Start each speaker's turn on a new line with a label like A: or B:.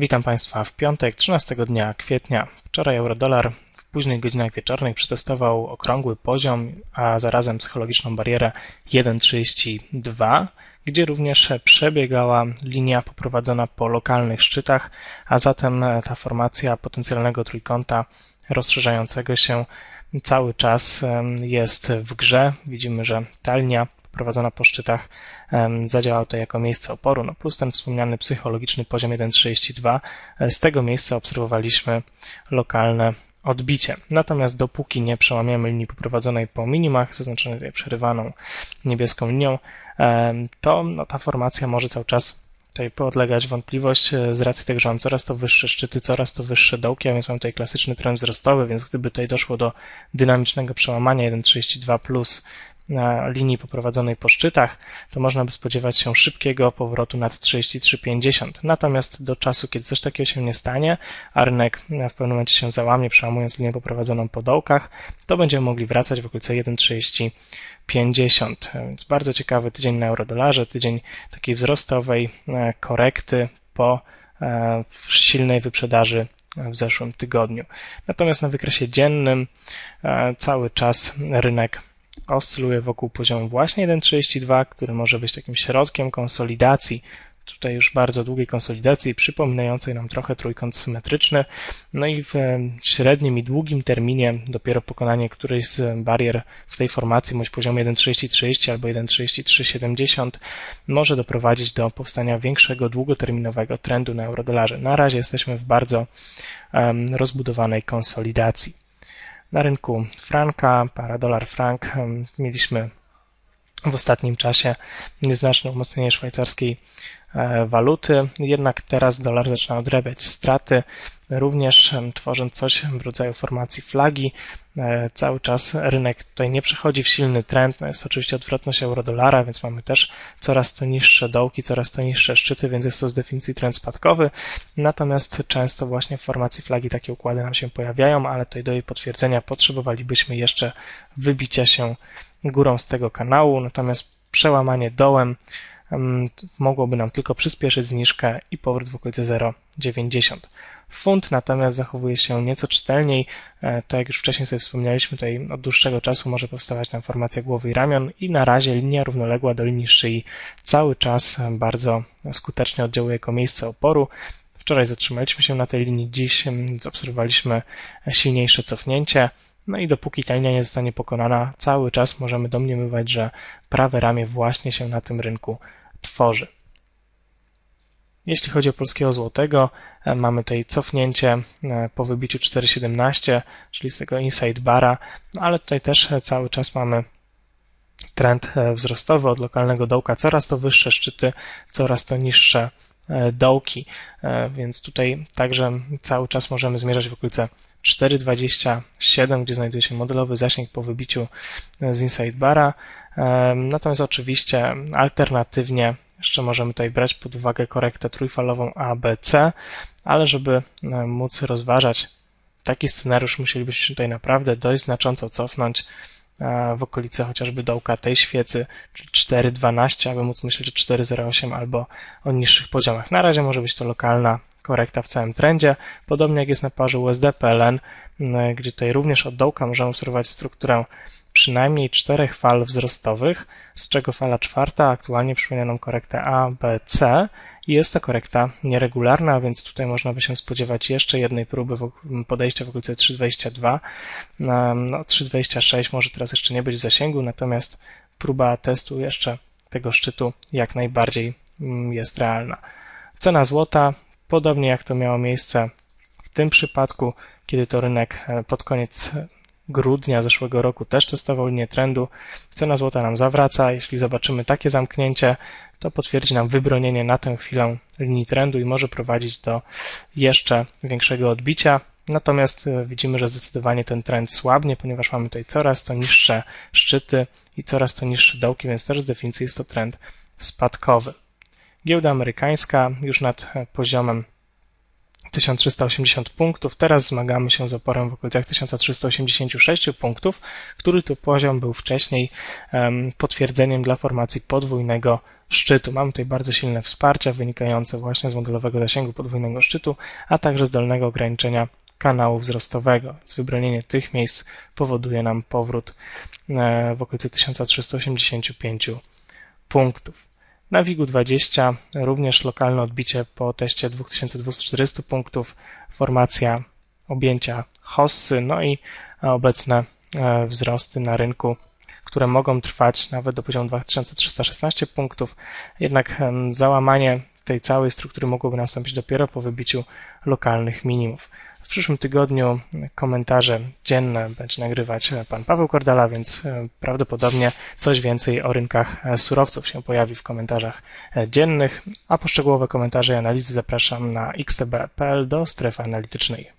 A: Witam Państwa w piątek 13 dnia kwietnia. Wczoraj eurodolar w późnych godzinach wieczornych przetestował okrągły poziom, a zarazem psychologiczną barierę 1,32, gdzie również przebiegała linia poprowadzona po lokalnych szczytach, a zatem ta formacja potencjalnego trójkąta rozszerzającego się cały czas jest w grze. Widzimy, że ta linia prowadzona po szczytach zadziałał to jako miejsce oporu, no plus ten wspomniany psychologiczny poziom 1,32. Z tego miejsca obserwowaliśmy lokalne odbicie. Natomiast dopóki nie przełamiemy linii poprowadzonej po minimach, zaznaczonej tutaj przerywaną niebieską linią, to no, ta formacja może cały czas tutaj podlegać wątpliwość e, z racji tego, że mam coraz to wyższe szczyty, coraz to wyższe dołki, a więc mam tutaj klasyczny trend wzrostowy, więc gdyby tutaj doszło do dynamicznego przełamania 1,32 plus na linii poprowadzonej po szczytach, to można by spodziewać się szybkiego powrotu nad 33,50. Natomiast do czasu, kiedy coś takiego się nie stanie, a rynek w pewnym momencie się załamie, przełamując linię poprowadzoną po dołkach, to będziemy mogli wracać w okolice 1,3050. Więc bardzo ciekawy tydzień na eurodolarze, tydzień takiej wzrostowej e, korekty po e, silnej wyprzedaży w zeszłym tygodniu. Natomiast na wykresie dziennym e, cały czas rynek oscyluje wokół poziomu właśnie 1,32, który może być takim środkiem konsolidacji, tutaj już bardzo długiej konsolidacji, przypominającej nam trochę trójkąt symetryczny. No i w średnim i długim terminie dopiero pokonanie którejś z barier w tej formacji, bądź poziomie 1,3030 albo 1,3370 może doprowadzić do powstania większego długoterminowego trendu na eurodolarze. Na razie jesteśmy w bardzo um, rozbudowanej konsolidacji. Na rynku franka, para dolar frank. Mieliśmy w ostatnim czasie nieznaczne umocnienie szwajcarskiej e, waluty, jednak teraz dolar zaczyna odrabiać straty, również tworząc coś w rodzaju formacji flagi. E, cały czas rynek tutaj nie przechodzi w silny trend, no jest oczywiście odwrotność euro-dolara, więc mamy też coraz to niższe dołki, coraz to niższe szczyty, więc jest to z definicji trend spadkowy, natomiast często właśnie w formacji flagi takie układy nam się pojawiają, ale tutaj do jej potwierdzenia potrzebowalibyśmy jeszcze wybicia się górą z tego kanału, natomiast przełamanie dołem mogłoby nam tylko przyspieszyć zniżkę i powrót w okolice 0,90. Funt natomiast zachowuje się nieco czytelniej. E, tak jak już wcześniej sobie wspomnieliśmy, tutaj od dłuższego czasu może powstawać nam formacja głowy i ramion i na razie linia równoległa do linii szyi cały czas bardzo skutecznie oddziałuje jako miejsce oporu. Wczoraj zatrzymaliśmy się na tej linii, dziś obserwowaliśmy silniejsze cofnięcie. No i dopóki ta linia nie zostanie pokonana, cały czas możemy domniemywać, że prawe ramię właśnie się na tym rynku tworzy. Jeśli chodzi o polskiego złotego, e, mamy tutaj cofnięcie e, po wybiciu 4,17, czyli z tego inside bara, no ale tutaj też e, cały czas mamy trend wzrostowy od lokalnego dołka, coraz to wyższe szczyty, coraz to niższe dołki, więc tutaj także cały czas możemy zmierzać w okolice 4,27, gdzie znajduje się modelowy zasięg po wybiciu z inside bara. Natomiast oczywiście alternatywnie jeszcze możemy tutaj brać pod uwagę korektę trójfalową ABC, ale żeby e, móc rozważać taki scenariusz, musielibyśmy tutaj naprawdę dość znacząco cofnąć e, w okolice chociażby dołka tej świecy, czyli 4,12, aby móc myśleć o 4,08 albo o niższych poziomach. Na razie może być to lokalna korekta w całym trendzie, podobnie jak jest na parze USD-PLN, gdzie tutaj również od dołka możemy obserwować strukturę przynajmniej czterech fal wzrostowych, z czego fala czwarta aktualnie przypomina nam korektę A, B, C i jest to korekta nieregularna, więc tutaj można by się spodziewać jeszcze jednej próby podejścia w okolicy 3,22. No, 3,26 może teraz jeszcze nie być w zasięgu, natomiast próba testu jeszcze tego szczytu jak najbardziej jest realna. Cena złota, podobnie jak to miało miejsce w tym przypadku, kiedy to rynek e, pod koniec grudnia zeszłego roku też testował linię trendu. Cena złota nam zawraca. Jeśli zobaczymy takie zamknięcie, to potwierdzi nam wybronienie na tę chwilę linii trendu i może prowadzić do jeszcze większego odbicia. Natomiast e, widzimy, że zdecydowanie ten trend słabnie, ponieważ mamy tutaj coraz to niższe szczyty i coraz to niższe dołki, więc też z definicji jest to trend spadkowy. Giełda amerykańska już nad e, poziomem 1380 punktów. Teraz zmagamy się z oporem w okolicach 1386 punktów, który to poziom był wcześniej potwierdzeniem dla formacji podwójnego szczytu. Mamy tutaj bardzo silne wsparcia wynikające właśnie z modelowego zasięgu podwójnego szczytu, a także z dolnego ograniczenia kanału wzrostowego. Z wybronienie tych miejsc powoduje nam powrót e, w okolicy 1385 punktów. Na WIG-u 20 również lokalne odbicie po teście 2240 punktów, formacja objęcia hossy, no i obecne e, wzrosty na rynku, które mogą trwać nawet do poziomu 2316 punktów. Jednak załamanie tej całej struktury mogłoby nastąpić dopiero po wybiciu lokalnych minimów. W przyszłym tygodniu komentarze dzienne będzie nagrywać pan Paweł Kordala, więc e, prawdopodobnie coś więcej o rynkach e, surowców się pojawi w komentarzach e, dziennych, a poszczegółowe komentarze i analizy zapraszam na xtb.pl do strefy analitycznej.